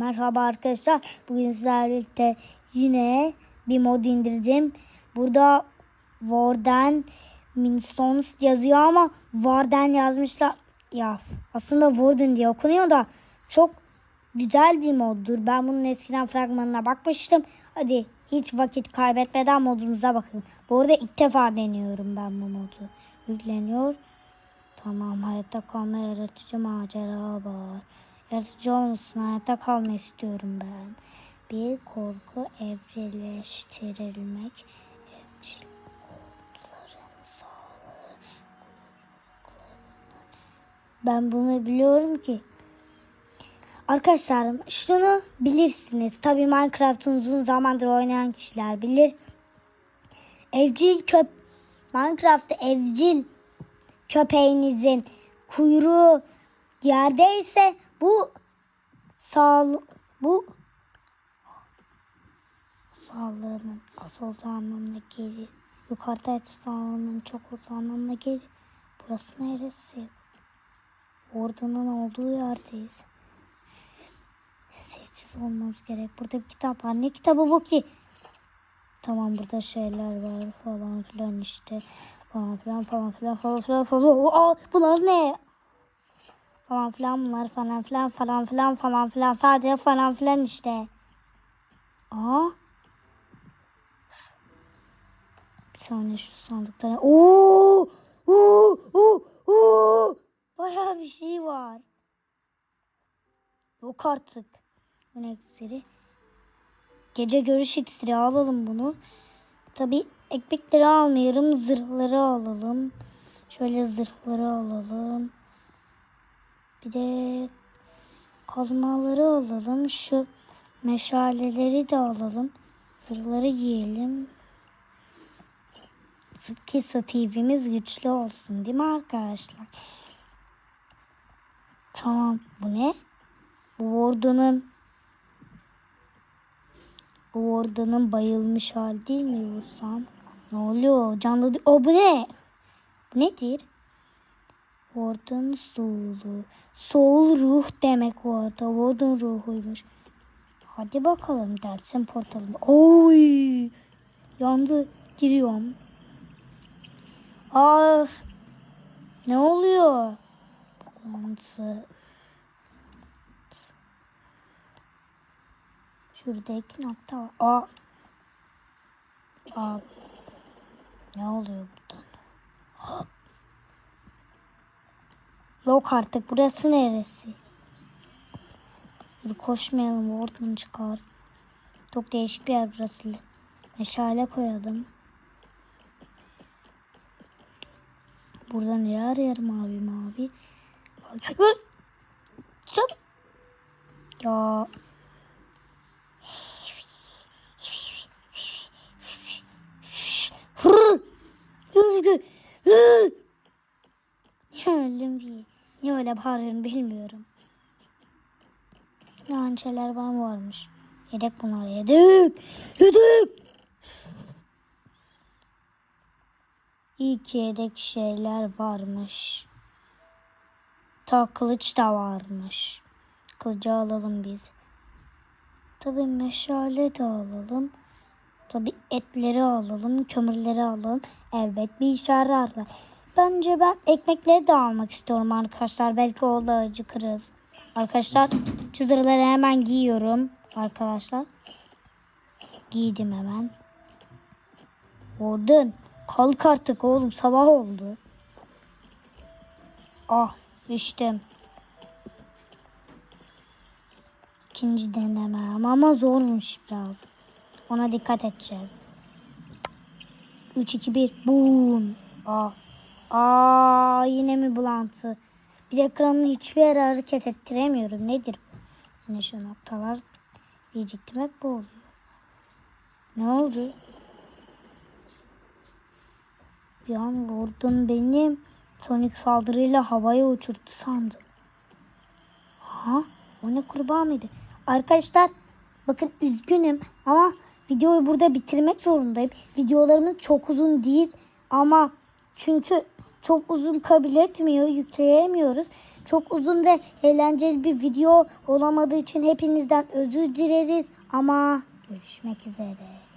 Merhaba arkadaşlar. Bugün sizlerle yine bir mod indirdim. Burada Warden Minsons yazıyor ama Warden yazmışlar. Ya aslında Warden diye okunuyor da çok güzel bir moddur. Ben bunun eskiden fragmanına bakmıştım. Hadi hiç vakit kaybetmeden modumuza bakın. Bu arada ilk defa deniyorum ben bu modu. Yükleniyor. Tamam hayatta kalma yaratıcı macera var. Yaratıcı olmasın hayatta kalma istiyorum ben. Bir korku evcilleştirilmek. Evcil kurtların sağlığı. Ben bunu biliyorum ki. Arkadaşlar şunu bilirsiniz. Tabii Minecraft'ı uzun zamandır oynayan kişiler bilir. Evcil köp Minecraft'ta evcil köpeğinizin kuyruğu yerdeyse bu sağ bu sağlığının olduğu anlamına gelir. Yukarıda sağlığının çok olduğu anlamına. Burası neresi? Ordunun olduğu yerdeyiz. Sessiz olmamız gerek. Burada bir kitap var. Ne kitabı bu ki? Tamam burada şeyler var falan filan işte. Falan filan falan filan falan filan falan. Aa, bunlar ne? Falan filan bunlar falan filan falan filan falan filan. Sadece falan filan işte. Aa. Bir saniye şu sandıkta. Oo! Oo! Oo! Oo! Bayağı bir şey var. Yok artık. Bu ne? Gece görüş iksiri alalım bunu. Tabi ekmekleri almayalım. Zırhları alalım. Şöyle zırhları alalım. Bir de kazmaları alalım. Şu meşaleleri de alalım. Zırhları giyelim. Ki Steve'imiz güçlü olsun değil mi arkadaşlar? Tamam. Bu ne? Bu ordunun bu ordunun bayılmış hali değil mi Yursam? Ne oluyor? Canlı O bu ne? Bu nedir? Ordunun soğulu. Soğul ruh demek o arada. Ordun ruhuymuş. Hadi bakalım dersin portalında. Oy! Yandı. Giriyorum. Aa! Ne oluyor? Mantı. Şurada iki nokta var. Aa. Aa. Ne oluyor buradan? Ha. Yok artık burası neresi? Dur koşmayalım oradan çıkar. Çok değişik bir yer burası. Meşale koyalım. Burada ne yer mavi mavi. Çabuk. Ya öldüm ki. Niye öyle bağırıyorum bilmiyorum. Hançeler var mı varmış. Yedek bunlar yedik. Yedik. İyi ki yedek şeyler varmış. Ta kılıç da varmış. Kılıcı alalım biz. Tabi meşale de alalım. Tabi etleri alalım, kömürleri alalım. Evet bir işe yararlar. Bence ben ekmekleri de almak istiyorum arkadaşlar. Belki o da acıkırız. Arkadaşlar şu hemen giyiyorum. Arkadaşlar. Giydim hemen. Ordun. Kalk artık oğlum sabah oldu. Ah içtim. İkinci denemem ama zormuş biraz. Ona dikkat edeceğiz. 3 2 1 boom. Aa. Aa yine mi bulantı? Bir de ekranını hiçbir yere hareket ettiremiyorum. Nedir? Yine şu noktalar diyecektim hep bu oluyor. Ne oldu? Bir an vurdun benim sonik saldırıyla havaya uçurttu sandım. Ha? O ne kurbağa mıydı? Arkadaşlar bakın üzgünüm ama videoyu burada bitirmek zorundayım. Videolarımız çok uzun değil ama çünkü çok uzun kabul etmiyor, yükleyemiyoruz. Çok uzun ve eğlenceli bir video olamadığı için hepinizden özür dileriz ama görüşmek üzere.